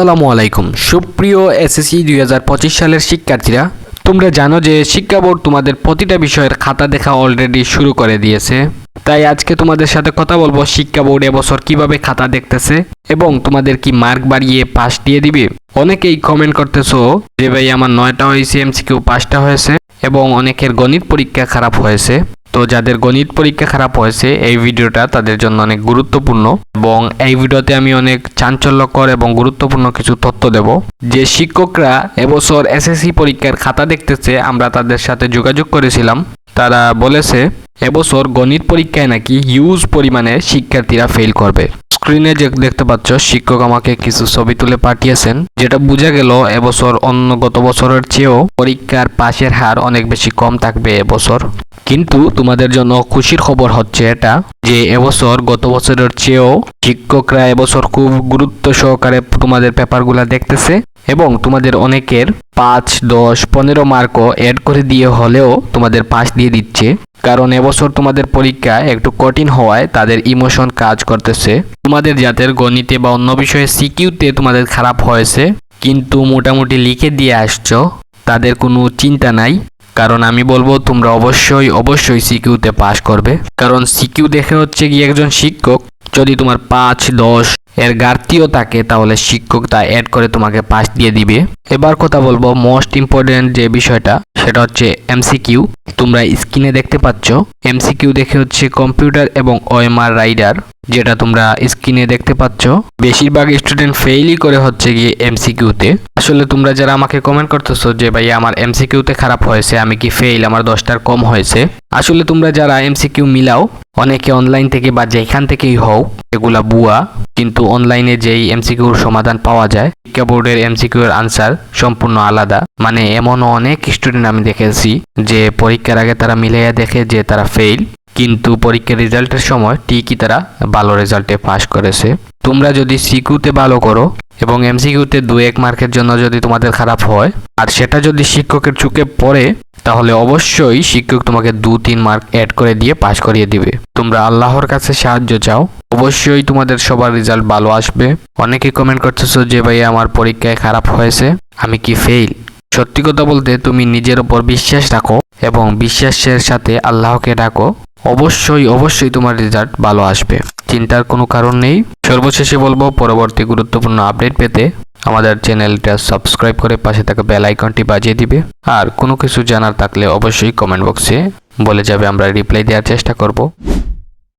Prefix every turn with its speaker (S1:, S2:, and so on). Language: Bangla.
S1: আসসালামু আলাইকুম। সুপ্রিয় এসএসসি দুই হাজার পঁচিশ সালের শিক্ষার্থীরা, তোমরা জানো যে শিক্ষা বোর্ড তোমাদের প্রতিটা বিষয়ের খাতা দেখা অলরেডি শুরু করে দিয়েছে। তাই আজকে তোমাদের সাথে কথা বলব শিক্ষা বোর্ড এবছর কীভাবে খাতা দেখতেছে এবং তোমাদের কি মার্ক বাড়িয়ে পাস দিয়ে দিবে। অনেকেই কমেন্ট করতেছো যে ভাই আমার নয়টা হয়েছে এমসিকিউ পাঁচটা হয়েছে এবং অনেকের গণিত পরীক্ষা খারাপ হয়েছে। তো যাদের গণিত পরীক্ষা খারাপ হয়েছে, এই ভিডিওটা তাদের জন্য অনেক গুরুত্বপূর্ণ এবং এই ভিডিওতে আমি অনেক চাঞ্চল্যকর এবং গুরুত্বপূর্ণ কিছু তথ্য দেব। যে শিক্ষকরা এবছর এসএসসি পরীক্ষার খাতা দেখতেছে, আমরা তাদের সাথে যোগাযোগ করেছিলাম। তারা বলেছে এবছর গণিত পরীক্ষায় নাকি হিউজ পরিমাণে শিক্ষার্থীরা ফেল করবে। স্ক্রিনে যে দেখতে পাচ্ছ, শিক্ষক আমাকে কিছু ছবি তুলে পাঠিয়েছেন, যেটা বোঝা গেল এবছর অন্য গত বছরের চেয়েও পরীক্ষার পাশের হার অনেক বেশি কম থাকবে এবছর। কিন্তু তোমাদের জন্য খুশির খবর হচ্ছে এটা, যে এবছর গত বছরের চেয়েও শিক্ষকরা এবছর খুব গুরুত্ব সহকারে তোমাদের পেপারগুলা দেখতেছে। এবং তোমাদের অনেকের পাঁচ, দশ, পনেরো মার্কও অ্যাড করে দিয়ে হলেও তোমাদের পাস দিয়ে দিচ্ছে। কারণ এবছর তোমাদের পরীক্ষা একটু কঠিন হওয়ায় তাদের ইমোশন কাজ করতেছে। তোমাদের যাদের গণিতে বা অন্য বিষয়ে সিকিউতে তোমাদের খারাপ হয়েছে। কিন্তু মোটামুটি লিখে দিয়ে আসছো। তাদের কোনো চিন্তা নাই। কারণ আমি বলব, তোমরা অবশ্যই অবশ্যই সিকিউতে পাস করবে। কারণ সিকিউ দেখে হচ্ছে কি একজন শিক্ষক যদি তোমার পাঁচ, দশ এর ঘাটতিও থাকে, তাহলে শিক্ষক তা অ্যাড করে তোমাকে পাস দিয়ে দিবে। এবার কথা বলব মোস্ট ইম্পর্টেন্ট যে বিষয়টা, সেটা হচ্ছে এমসিকিউ তোমরা স্ক্রিনে দেখতে পাচ্ছ এমসিকিউ দেখে হচ্ছে কম্পিউটার এবং ওএমআর রাইডার যেটা তোমরা স্ক্রিনে দেখতে পাচ্ছ। বেশিরভাগ স্টুডেন্ট ফেইলই করে হচ্ছে গিয়ে এমসিকিউতে আসলে তোমরা যারা আমাকে কমেন্ট করতেছো যে, ভাই, আমার এমসিকিউতে খারাপ হয়েছে, আমি কি ফেইল আমার দশটার কম হয়েছে। আসলে তোমরা যারা এমসিকিউ মিলাও, অনেকে অনলাইন থেকে বা যেখান থেকেই হোক, এগুলা বুয়া। কিন্তু অনলাইনে যেই এমসিকিউর সমাধান পাওয়া যায়, শিক্ষা বোর্ডের এমসিকিউ এর আনসার সম্পূর্ণ আলাদা। মানে এমনও অনেক স্টুডেন্ট আমি দেখেছি যে, পরীক্ষার আগে তারা মিলাইয়া দেখে যে, তারা ফেইল কিন্তু পরীক্ষার রেজাল্টের সময় ঠিকই তারা ভালো রেজাল্টে পাশ করেছে। তোমরা যদি সিকিউতে ভালো করো এবং এমসিকিউতে দু এক মার্কের জন্য যদি তোমাদের খারাপ হয়, আর সেটা যদি শিক্ষকের চুকে পড়ে, তাহলে অবশ্যই শিক্ষক তোমাকে দু তিন মার্ক অ্যাড করে দিয়ে পাশ করিয়ে দিবে। তোমরা আল্লাহর কাছে সাহায্য চাও। অবশ্যই তোমাদের সবার রেজাল্ট ভালো আসবে। অনেকে কমেন্ট করতেছো যে, ভাই, আমার পরীক্ষায় খারাপ হয়েছে। আমি কি ফেইল সত্যি কথা বলতে তুমি নিজের ওপর বিশ্বাস রাখো এবং বিশ্বাসের সাথে আল্লাহকে ডাকো। অবশ্যই অবশ্যই তোমার রেজাল্ট ভালো আসবে। চিন্তার কোনো কারণ নেই। সর্বশেষে বলব, পরবর্তী গুরুত্বপূর্ণ আপডেট পেতে আমাদের চ্যানেলটা সাবস্ক্রাইব করে পাশে থাকা বেল আইকনটি বাজিয়ে দিবে। আর কোনো কিছু জানার থাকলে অবশ্যই কমেন্ট বক্সে বলে যাবে, আমরা রিপ্লাই দেওয়ার চেষ্টা করব।